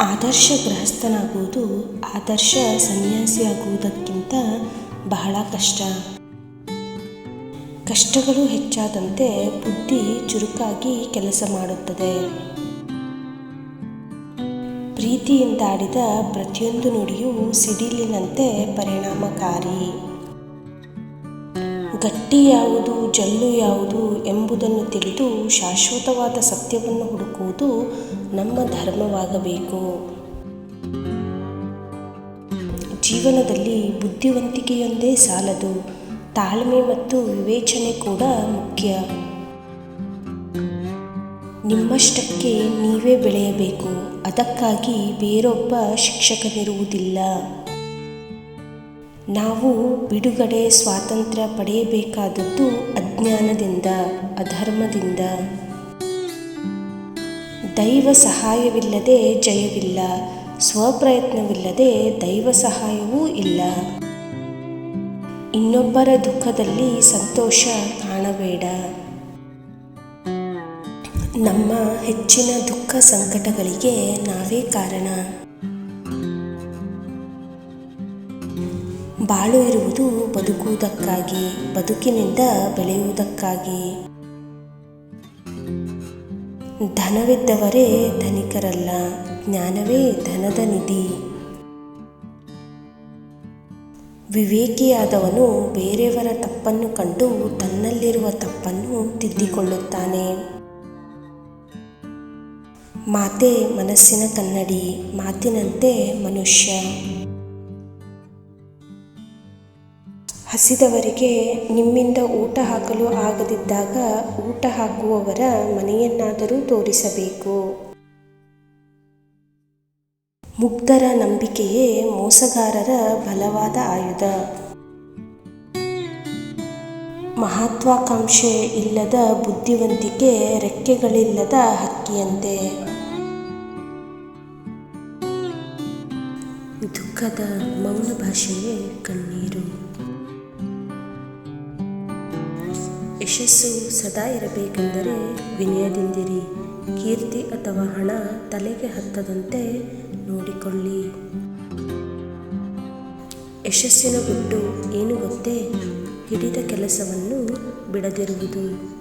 ಆದರ್ಶ ಗೃಹಸ್ಥನಾಗುವುದು, ಆದರ್ಶ ಸನ್ಯಾಸಿಯಾಗುವುದಕ್ಕಿಂತ ಬಹಳ ಕಷ್ಟ. ಕಷ್ಟಗಳು ಹೆಚ್ಚಾದಂತೆ ಬುದ್ಧಿ ಚುರುಕಾಗಿ ಕೆಲಸ ಮಾಡುತ್ತದೆ. ಪ್ರೀತಿಯಿಂದಾಡಿದ ಪ್ರತಿಯೊಂದು ನುಡಿಯೂ ಸಿಡಿಲಿನಂತೆ ಪರಿಣಾಮಕಾರಿ. ಗಟ್ಟಿ ಯಾವುದು, ಜಲ್ಲು ಯಾವುದು ಎಂಬುದನ್ನು ತಿಳಿದು ಶಾಶ್ವತವಾದ ಸತ್ಯವನ್ನು ಹುಡುಕುವುದು ನಮ್ಮ ಧರ್ಮವಾಗಬೇಕು. ಜೀವನದಲ್ಲಿ ಬುದ್ಧಿವಂತಿಕೆಯೊಂದೇ ಸಾಲದು. ತಾಳ್ಮೆ ಮತ್ತು ವಿವೇಚನೆ ಕೂಡ ಮುಖ್ಯ. ನಿಮ್ಮಷ್ಟಕ್ಕೆ ನೀವೇ ಬೆಳೆಯಬೇಕು. ಅದಕ್ಕಾಗಿ ಬೇರೊಬ್ಬ ಶಿಕ್ಷಕನಿರುವುದಿಲ್ಲ. ನಾವು ಬಿಡುಗಡೆ ಸ್ವಾತಂತ್ರ್ಯ ಪಡೆಯಬೇಕಾದದ್ದು ಅಜ್ಞಾನದಿಂದ, ಅಧರ್ಮದಿಂದ. ದೈವ ಸಹಾಯವಿಲ್ಲದೆ ಜಯವಿಲ್ಲ, ಸ್ವಪ್ರಯತ್ನವಿಲ್ಲದೆ ದೈವ ಸಹಾಯವೂ ಇಲ್ಲ. ಇನ್ನೊಬ್ಬರ ದುಃಖದಲ್ಲಿ ಸಂತೋಷ ಕಾಣಬೇಡ. ನಮ್ಮ ಹೆಚ್ಚಿನ ದುಃಖ ಸಂಕಟಗಳಿಗೆ ನಾವೇ ಕಾರಣ. ಬಾಳು ಇರುವುದು ಬದುಕುವುದಕ್ಕಾಗಿ, ಬದುಕಿನಿಂದ ಬೆಳೆಯುವುದಕ್ಕಾಗಿ. ಧನವಿದ್ದವರೇ ಧನಿಕರಲ್ಲ, ಜ್ಞಾನವೇ ಧನದ ನಿಧಿ. ವಿವೇಕಿಯಾದವನು ಬೇರೆಯವರ ತಪ್ಪನ್ನು ಕಂಡು ತನ್ನಲ್ಲಿರುವ ತಪ್ಪನ್ನು ತಿದ್ದಿಕೊಳ್ಳುತ್ತಾನೆ. ಮಾತೆ ಮನಸ್ಸಿನ ಕನ್ನಡಿ, ಮಾತಿನಂತೆ ಮನುಷ್ಯ. ಹಸಿದವರಿಗೆ ನಿಮ್ಮಿಂದ ಊಟ ಹಾಕಲು ಆಗದಿದ್ದಾಗ ಊಟ ಹಾಕುವವರ ಮನೆಯನ್ನಾದರೂ ತೋರಿಸಬೇಕು. ಮುಗ್ಧರ ನಂಬಿಕೆಯೇ ಮೋಸಗಾರರ ಬಲವಾದ ಆಯುಧ. ಮಹತ್ವಾಕಾಂಕ್ಷೆ ಇಲ್ಲದ ಬುದ್ಧಿವಂತಿಕೆ ರೆಕ್ಕೆಗಳಿಲ್ಲದ ಹಕ್ಕಿಯಂತೆ. ದುಃಖದ ಮೌನ ಭಾಷೆಯೇ ಕಣ್ಣೀರು. ಯಶಸ್ಸು ಸದಾ ಇರಬೇಕೆಂದರೆ ವಿನಯದಿಂದಿರಿ. ಕೀರ್ತಿ ಅಥವಾ ಹಣ ತಲೆಗೆ ಹತ್ತದಂತೆ ನೋಡಿಕೊಳ್ಳಿ. ಯಶಸ್ಸಿನ ಗುಟ್ಟು ಏನು ಗೊತ್ತೇ? ಹಿಡಿದ ಕೆಲಸವನ್ನು ಬಿಡದಿರುವುದು.